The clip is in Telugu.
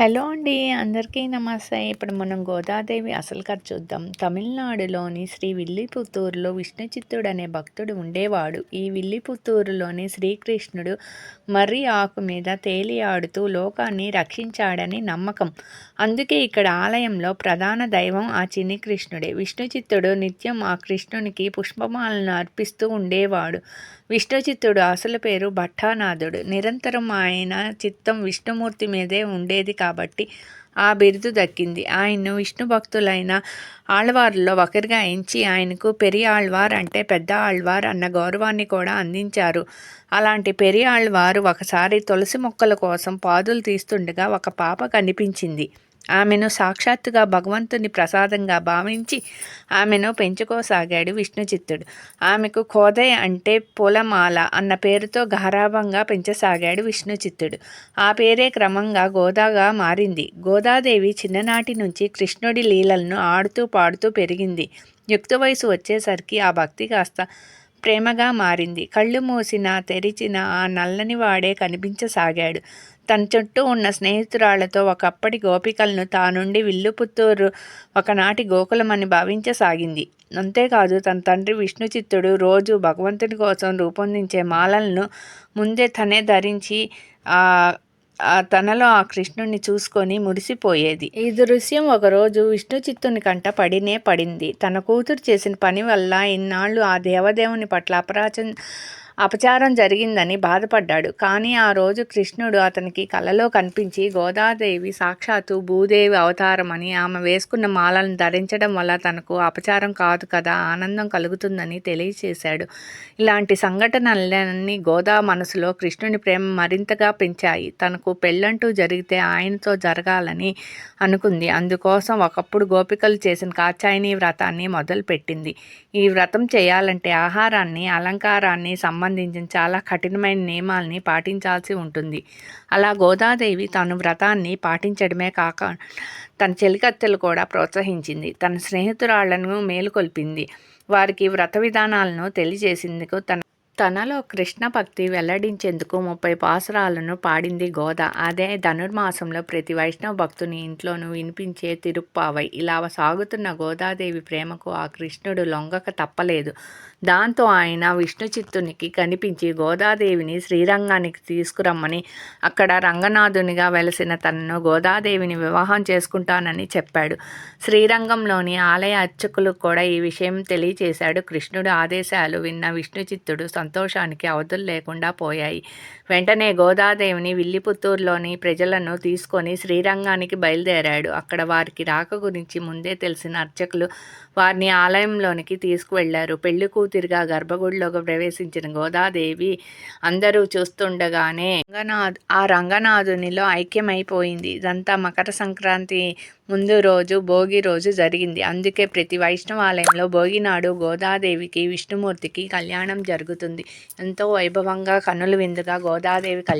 హలో అండి అందరికీ నమస్తే. ఇప్పుడు మనం గోదాదేవి అసలు కథ చూద్దాం. తమిళనాడులోని శ్రీ విల్లిపుత్తూరులో విష్ణు చిత్తుడు అనే భక్తుడు ఉండేవాడు. ఈ విల్లిపుత్తూరులోని శ్రీకృష్ణుడు మర్రి ఆకు మీద తేలి ఆడుతూ లోకాన్ని రక్షించాడని నమ్మకం. అందుకే ఇక్కడ ఆలయంలో ప్రధాన దైవం ఆ చిన్ని కృష్ణుడే. విష్ణు చిత్తుడు నిత్యం ఆ కృష్ణునికి పుష్పమాలను అర్పిస్తూ ఉండేవాడు. విష్ణుచిత్తుడు అసలు పేరు భట్టానాథుడు. నిరంతరం ఆయన చిత్తం విష్ణుమూర్తి మీదే ఉండేది కాబట్టి కాబట్టి ఆ బిరుదు దక్కింది. ఆయన్ను విష్ణు భక్తులైన ఆళ్వార్లో ఒకరిగా ఎంచి ఆయనకు పెరి ఆళ్వార్ అంటే పెద్ద ఆళ్వార్ అన్న గౌరవాన్ని కూడా అందించారు. అలాంటి పెరి ఆళ్వారు ఒకసారి తులసి మొక్కల కోసం పాదులు తీస్తుండగా ఒక పాప కనిపించింది. ఆమెను సాక్షాత్తుగా భగవంతుని ప్రసాదంగా భావించి ఆమెను పెంచుకోసాగాడు విష్ణుచిత్తుడు. ఆమెకు కోదయ అంటే పూలమాల అన్న పేరుతో గారాభంగా పెంచసాగాడు విష్ణుచిత్తుడు. ఆ పేరే క్రమంగా గోదాగా మారింది. గోదాదేవి చిన్ననాటి నుంచి కృష్ణుడి లీలలను ఆడుతూ పాడుతూ పెరిగింది. యుక్త వయసు వచ్చేసరికి ఆ భక్తి కాస్త ప్రేమగా మారింది. కళ్ళు మూసిన తెరిచిన ఆ నల్లని వాడే కనిపించసాగాడు. తన చుట్టూ ఉన్న స్నేహితురాళ్ళతో ఒకప్పటి గోపికలను తానుండి విల్లుపుత్తూరు ఒకనాటి గోకులమని భావించసాగింది. అంతేకాదు తన తండ్రి విష్ణుచిత్తుడు రోజు భగవంతుని కోసం రూపొందించే మాలలను ముందే తనే ధరించి ఆ తనలో ఆ కృష్ణుణ్ణి చూసుకొని మురిసిపోయేది. ఈ దృశ్యం ఒకరోజు విష్ణు చిత్తుని కంట పడినే పడింది. తన కూతురు చేసిన పని వల్ల ఇన్నాళ్ళు ఆ దేవదేవుని పట్ల అపరాచం అపచారం జరిగిందని బాధపడ్డాడు. కానీ ఆ రోజు కృష్ణుడు అతనికి కలలో కనిపించి గోదాదేవి సాక్షాత్తు భూదేవి అవతారమని ఆమె వేసుకున్న మాలను ధరించడం వల్ల తనకు అపచారం కాదు కదా ఆనందం కలుగుతుందని తెలియచేశాడు. ఇలాంటి సంఘటనలన్నీ గోదా మనసులో కృష్ణుని ప్రేమ మరింతగా పెంచాయి. తనకు పెళ్ళంటూ జరిగితే ఆయనతో జరగాలని అనుకుంది. అందుకోసం ఒకప్పుడు గోపికలు చేసిన కాచాయని వ్రతాన్ని మొదలుపెట్టింది. ఈ వ్రతం చేయాలంటే ఆహారాన్ని అలంకారాన్ని సంబంధించి సంబంధించిన చాలా కఠినమైన నియమాల్ని పాటించాల్సి ఉంటుంది. అలా గోదాదేవి తాను వ్రతాన్ని పాటించడమే కాక తన చెలికత్తెలు కూడా ప్రోత్సహించింది. తన స్నేహితురాళ్ళను మేలుకొల్పింది. వారికి వ్రత విధానాలను తెలియజేసేందుకు తన తనలో కృష్ణ భక్తి వెల్లడించేందుకు ముప్పై పాసురాలను పాడింది గోద. అదే ధనుర్మాసంలో ప్రతి వైష్ణవ భక్తుని ఇంట్లోనూ వినిపించే తిరుప్పావై. ఇలా సాగుతున్న గోదాదేవి ప్రేమకు ఆ కృష్ణుడు లొంగక తప్పలేదు. దాంతో ఆయన విష్ణు చిత్తునికి కనిపించి గోదాదేవిని శ్రీరంగానికి తీసుకురమ్మని అక్కడ రంగనాథునిగా వెలసిన తనను గోదాదేవిని వివాహం చేసుకుంటానని చెప్పాడు. శ్రీరంగంలోని ఆలయ అర్చకులు కూడా ఈ విషయం తెలియచేశాడు. కృష్ణుడు ఆదేశాలు విన్న విష్ణు చిత్తుడు సంతోషానికి అవధులు లేకుండా పోయాయి. వెంటనే గోదాదేవిని విల్లిపుత్తూరులోని ప్రజలను తీసుకొని శ్రీరంగానికి బయలుదేరాడు. అక్కడ వారికి రాక గురించి ముందే తెలిసిన అర్చకులు వారిని ఆలయంలోనికి తీసుకువెళ్ళారు. పెళ్ళి కూతురిగా గర్భగుడిలోకి ప్రవేశించిన గోదాదేవి అందరూ చూస్తుండగానే రంగనాథ్ ఆ రంగనాథునిలో ఐక్యమైపోయింది. ఇదంతా మకర సంక్రాంతి ముందు రోజు భోగి రోజు జరిగింది. అందుకే ప్రతి వైష్ణవాలయంలో భోగి నాడు గోదాదేవికి విష్ణుమూర్తికి కళ్యాణం జరుగుతుంది. ఎంతో వైభవంగా కన్నుల విందుగా గోదాదేవి కళ్యాణం